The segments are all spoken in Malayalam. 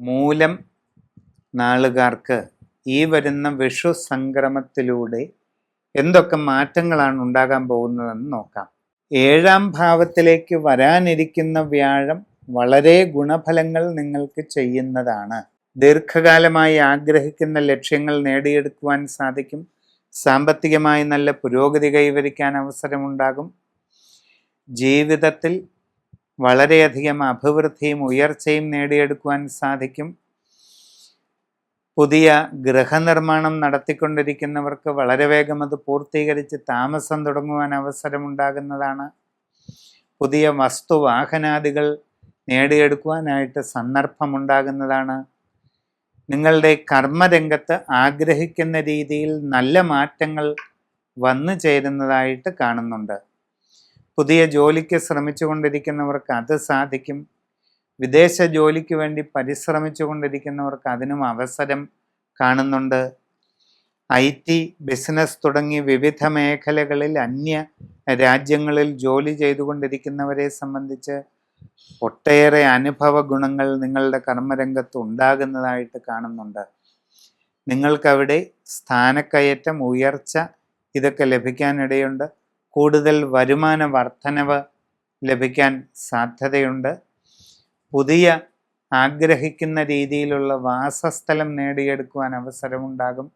മൂലം നാളുകാർക്ക് ഈ വരുന്ന വിഷു സംക്രമത്തിലൂടെ എന്തൊക്കെ മാറ്റങ്ങളാണ് ഉണ്ടാകാൻ പോകുന്നതെന്ന് നോക്കാം. ഏഴാം ഭാവത്തിലേക്ക് വരാനിരിക്കുന്ന വ്യാഴം വളരെ ഗുണഫലങ്ങൾ നിങ്ങൾക്ക് ചെയ്യുന്നതാണ്. ദീർഘകാലമായി ആഗ്രഹിക്കുന്ന ലക്ഷ്യങ്ങൾ നേടിയെടുക്കുവാൻ സാധിക്കും. സാമ്പത്തികമായി നല്ല പുരോഗതി കൈവരിക്കാൻ അവസരമുണ്ടാകും. ജീവിതത്തിൽ വളരെയധികം അഭിവൃദ്ധിയും ഉയർച്ചയും നേടിയെടുക്കുവാൻ സാധിക്കും. പുതിയ ഗൃഹനിർമ്മാണം നടത്തിക്കൊണ്ടിരിക്കുന്നവർക്ക് വളരെ വേഗം അത് പൂർത്തീകരിച്ച് താമസം തുടങ്ങുവാൻ അവസരമുണ്ടാകുന്നതാണ്. പുതിയ വസ്തുവാഹനാദികൾ നേടിയെടുക്കുവാനായിട്ട് സന്ദർഭമുണ്ടാകുന്നതാണ്. നിങ്ങളുടെ കർമ്മരംഗത്ത് ആഗ്രഹിക്കുന്ന രീതിയിൽ നല്ല മാറ്റങ്ങൾ വന്നു ചേരുന്നതായിട്ട് കാണുന്നുണ്ട്. പുതിയ ജോലിക്ക് ശ്രമിച്ചുകൊണ്ടിരിക്കുന്നവർക്ക് അത് സാധിക്കും. വിദേശ ജോലിക്ക് വേണ്ടി പരിശ്രമിച്ചു കൊണ്ടിരിക്കുന്നവർക്ക് അതിനും അവസരം കാണുന്നുണ്ട്. ഐ ടി ബിസിനസ് തുടങ്ങി വിവിധ മേഖലകളിൽ അന്യ രാജ്യങ്ങളിൽ ജോലി ചെയ്തുകൊണ്ടിരിക്കുന്നവരെ സംബന്ധിച്ച് ഒട്ടേറെ അനുഭവ ഗുണങ്ങൾ നിങ്ങളുടെ കർമ്മരംഗത്ത് ഉണ്ടാകുന്നതായിട്ട് കാണുന്നുണ്ട്. നിങ്ങൾക്കവിടെ സ്ഥാനക്കയറ്റം ഉയർച്ച ഇതൊക്കെ ലഭിക്കാനിടയുണ്ട്. കൂടുതൽ വരുമാന വർധനവ് ലഭിക്കാൻ സാധ്യതയുണ്ട്. പുതിയ ആഗ്രഹിക്കുന്ന രീതിയിലുള്ള വാസസ്ഥലം നേടിയെടുക്കുവാൻ അവസരമുണ്ടാകും.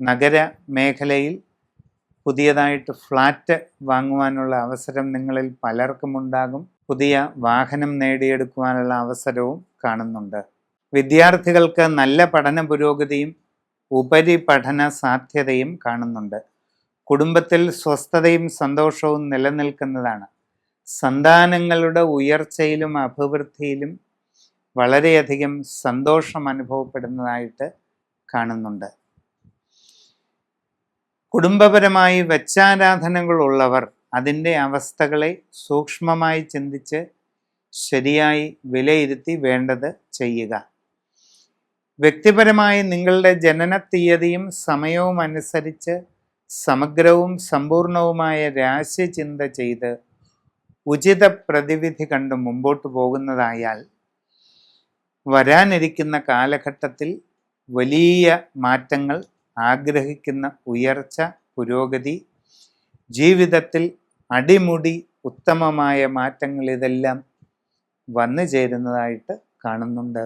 നഗര മേഖലയിൽ പുതിയതായിട്ട് ഫ്ലാറ്റ് വാങ്ങുവാനുള്ള അവസരം നിങ്ങളിൽ പലർക്കും ഉണ്ടാകും പുതിയ വാഹനം നേടിയെടുക്കുവാനുള്ള അവസരവും കാണുന്നുണ്ട്. വിദ്യാർത്ഥികൾക്ക് നല്ല പഠന പുരോഗതിയും ഉപരിപഠന സാധ്യതയും കാണുന്നുണ്ട്. കുടുംബത്തിൽ സ്വസ്ഥതയും സന്തോഷവും നിലനിൽക്കുന്നതാണ്. സന്താനങ്ങളുടെ ഉയർച്ചയിലും അഭിവൃദ്ധിയിലും വളരെയധികം സന്തോഷം അനുഭവപ്പെടുന്നതായിട്ട് കാണുന്നുണ്ട്. കുടുംബപരമായി വെച്ചാരാധനകളുള്ളവർ അതിന്റെ അവസ്ഥകളെ സൂക്ഷ്മമായി ചിന്തിച്ച് ശരിയായി വിലയിരുത്തി വേണ്ടത് ചെയ്യുക. വ്യക്തിപരമായി നിങ്ങളുടെ ജനന തീയതിയും സമയവും അനുസരിച്ച് സമഗ്രവും സമ്പൂർണവുമായ രാശിചിന്ത ചെയ്ത് ഉചിത പ്രതിവിധി കണ്ട് മുമ്പോട്ട് പോകുന്നതായാൽ വരാനിരിക്കുന്ന കാലഘട്ടത്തിൽ വലിയ മാറ്റങ്ങൾ ആഗ്രഹിക്കുന്ന ഉയർച്ച പുരോഗതി ജീവിതത്തിൽ അടിമുടി ഉത്തമമായ മാറ്റങ്ങൾ ഇതെല്ലാം വന്നു ചേരുന്നതായിട്ട് കാണുന്നുണ്ട്.